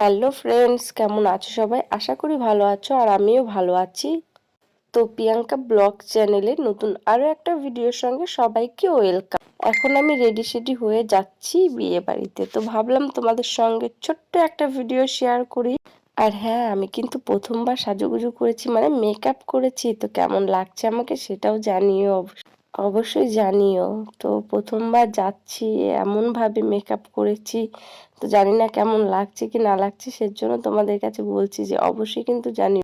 Hello friends কেমন আছো সবাই? আশা করি ভালো আছো আর আমিও ভালো আছি। তো প্রিয়াঙ্কা ব্লগ চ্যানেলে নতুন আরও একটা ভিডিওর সঙ্গে সবাইকে ওয়েলকাম। এখন আমি রেডি সেডি হয়ে যাচ্ছি বিয়ে বাড়িতে। তো ভাবলাম তোমাদের সঙ্গে ছোট্ট একটা ভিডিও শেয়ার করি। আর হ্যাঁ আমি কিন্তু প্রথমবার সাজুগুজু করেছি মানে মেকআপ করেছি, তো কেমন লাগছে আমাকে সেটাও জানিও অবশ্যই। জানিও। তো প্রথমবার যাচ্ছি, এমনভাবে মেকআপ করেছি, তো জানি না কেমন লাগছে কি না লাগছে, সেজন্য তোমাদের কাছে বলছি যে অবশ্যই কিন্তু জানি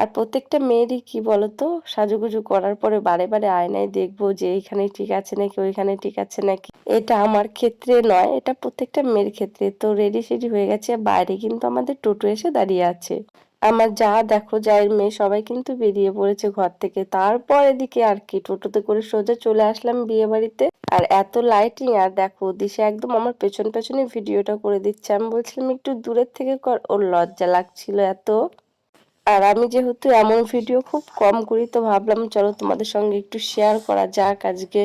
আর প্রত্যেকটা মেয়েরই কি বলতো, সাজুগুজু করার পরে বারে বারে আয়নায় দেখব যে এইখানে ঠিক আছে নাকি, ওইখানে ঠিক আছে নাকি। এটা আমার ক্ষেত্রে নয়, এটা প্রত্যেকটা মেয়ের ক্ষেত্রে। তো রেডি সেডি হয়ে গেছে, বাইরে কিন্তু আমাদের টোটো এসে দাঁড়িয়ে আছে। আমার যা দেখো যায়ের মেয়ে সবাই কিন্তু বেরিয়ে পড়েছে ঘর থেকে। তারপর এদিকে আর কি, টোটোতে করে সোজা চলে আসলাম বিয়ে বাড়িতে আর এত লাইটিং আর দেখো, দিশা একদম আমার পেছন পেছনে ভিডিওটা করে দিচ্ছে। আমি বলছিলাম, একটু দূরের থেকে কর। ওর লজ্জা লাগছিল এত। আর আমি যেহেতু এমন ভিডিও খুব কম করি, তো ভাবলাম, চলো তোমাদের সঙ্গে একটু শেয়ার করা যাক আজকে।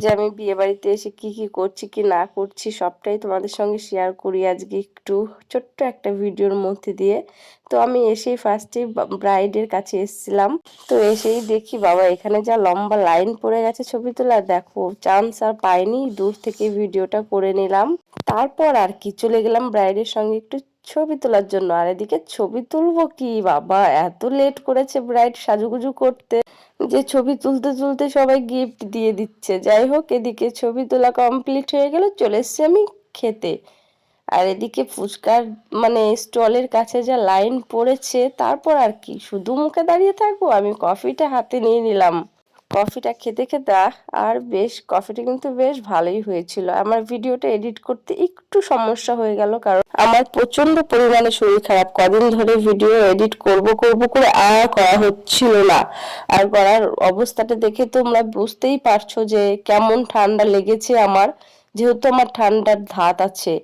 যে আমি বিয়ে বাড়িতে এসে কি কি করছি, কি না করছি, সবটাই তোমাদের সঙ্গে শেয়ার করি আজকে একটু ছোট্ট একটা ভিডিওর মধ্যে দিয়ে। তো আমি এসেই ফার্স্টে ব্রাইডের কাছে এসেছিলাম। তো এসেই দেখি, বাবা, এখানে যা লম্বা লাইন পড়ে গেছে ছবি তোলা। দেখো চান্স আর পাইনি, দূর থেকে ভিডিওটা করে নিলাম। তারপর আর কি, চলে গেলাম ব্রাইডের সঙ্গে একটু ছবি তোলার জন্য। আর এদিকে ছবি তুলবো কি? বাবা, এত লেট করেছে ব্রাইড সাজুগুজু করতে। যে ছবি তুলতে তুলতে সবাই গিফট দিয়ে দিচ্ছে। যাই হোক, এদিকে ছবি তোলা কমপ্লিট হয়ে গেল, চলে এসছি আমি খেতে। আর এদিকে ফুচকার মানে স্টলের কাছে যা লাইন পড়েছে, তারপর আর কি? শুধু মুখে দাঁড়িয়ে থাকব? আমি কফিটা হাতে নিয়ে নিলাম। কফিটা খেতে খেতে আর বেশ, কফিটা কিন্তু বেশ ভালোই হয়েছিল। আমার ভিডিওটা এডিট করতে একটু সমস্যা হয়ে গেল কারণ আমার প্রচণ্ড পরিমাণে শরীর খারাপ। কদিন ধরে ভিডিও এডিট করব করব করে আর করা হচ্ছিল না। আর করার অবস্থাটা দেখে তোমরা বুঝতেই পারছ যে কেমন ঠান্ডা লেগেছে আমার। যেহেতু আমার ঠান্ডার ধাত আছে,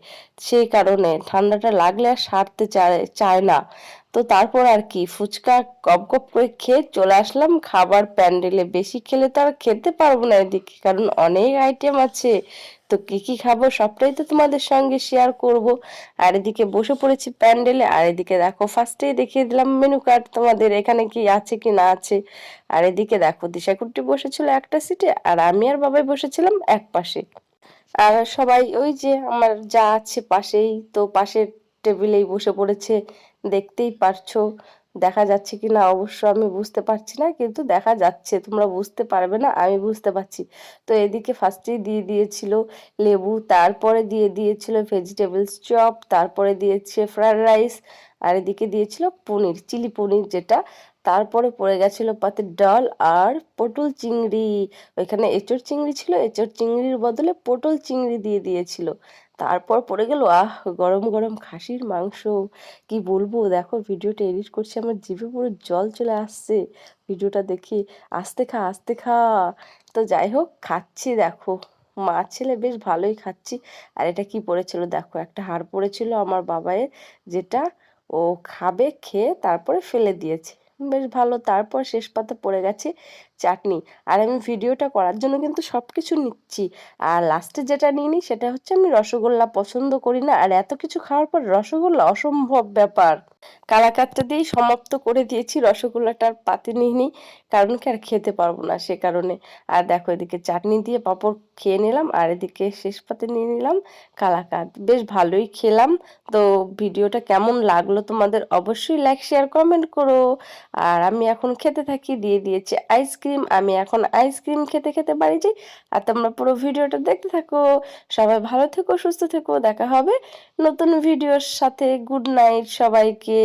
সেই কারণে ঠান্ডাটা লাগলে আর সারতে চায় চায় না। তো তারপর আর কি, ফুচকা গপ গপ করে খেয়ে চলে আসলাম। খাবার প্যান্ডেলে বেশি খেলে তো আর খেতে পারব না এদিকে, কারণ অনেক আইটেম আছে। তো কি কি খাব সবটাই তো তোমাদের সঙ্গে শেয়ার করব। আর এদিকে বসে পড়েছি প্যান্ডেলে, আর এদিকে দেখো ফার্স্টেই দেখিয়ে দিলাম মেনু কার্ড তোমাদের এখানে কি আছে কি না আছে। আর এদিকে দেখো দিশাকুটি বসেছিল একটা সিটে আর আমি আর বাবাই বসেছিলাম এক পাশে। আর সবাই ওই যে আমার যা আছে পাশেই, তো পাশের টেবিলেই বসে পড়েছে। দেখতেই পারছ। দেখা যাচ্ছে কি না অবশ্য আমি বুঝতে পারছি না, কিন্তু দেখা যাচ্ছে। তোমরা বুঝতে পারবে না, আমি বুঝতে পারছি। তো এদিকে ফার্স্টেই দিয়ে দিয়েছিল লেবু, তারপরে দিয়ে দিয়েছিল ভেজিটেবলস চপ তারপরে দিয়েছে ফ্রায়েড রাইস আর এদিকে দিয়েছিল পনির চিলি পনির যেটা। তারপরে পড়ে গেছিল পাতে ডাল আর পটল চিংড়ি। ওইখানে এঁচড় চিংড়ি ছিল, এঁচড় চিংড়ির বদলে পটল চিংড়ি দিয়ে দিয়েছিল। তারপর পড়ে গেল, আহ, গরম গরম খাসির মাংস। কি বলব? দেখো, ভিডিওটা এডিট করছি, আমার জিভে পুরো জল চলে আসছে। ভিডিওটা দেখি, আস্তে খা আস্তে খা। তো যাই হোক, খাচ্ছি দেখো। মা ছেলে, বেশ ভালোই খাচ্ছি। আর এটা কি পড়েছিল? দেখো, একটা হাড় পড়েছিল আমার বাবায়ের, যেটা ও খাবে, খেয়ে তারপরে ফেলে দিয়েছে। বেশ ভালো, তারপর শেষ পাতে পড়ে গেছে। চাটনি। আর আমি ভিডিওটা করার জন্য কিন্তু সব কিছু নিচ্ছি। আর লাস্টে যেটা নিয়ে নিই সেটা হচ্ছে আমি রসগোল্লা পছন্দ করি না। আর এত কিছু খাওয়ার পর রসগোল্লা অসম্ভব ব্যাপার। কালাকাতটা দিয়েই সমাপ্ত করে দিয়েছি রসগোল্লাটার পাতে নিয়ে নিই। কারণ কি আর খেতে পারব না সে কারণে। আর দেখো এদিকে চাটনি দিয়ে পাঁপড় খেয়ে নিলাম। আর এদিকে শেষ পাতে নিয়ে নিলাম কালাকাত বেশ ভালোই খেলাম। তো ভিডিওটা কেমন লাগল তোমাদের অবশ্যই লাইক শেয়ার কমেন্ট করো। আর আমি এখন খেতে থাকি। দিয়ে দিয়েছি আইসক্রিম আমি এখন আইসক্রিম খেতে খেতে বাড়ি আর তোমরা পুরো ভিডিওটা দেখতে থাকো। সবাই ভালো থেকো, সুস্থ থেকো। দেখা হবে নতুন ভিডিওর সাথে। গুড নাইট সবাইকে।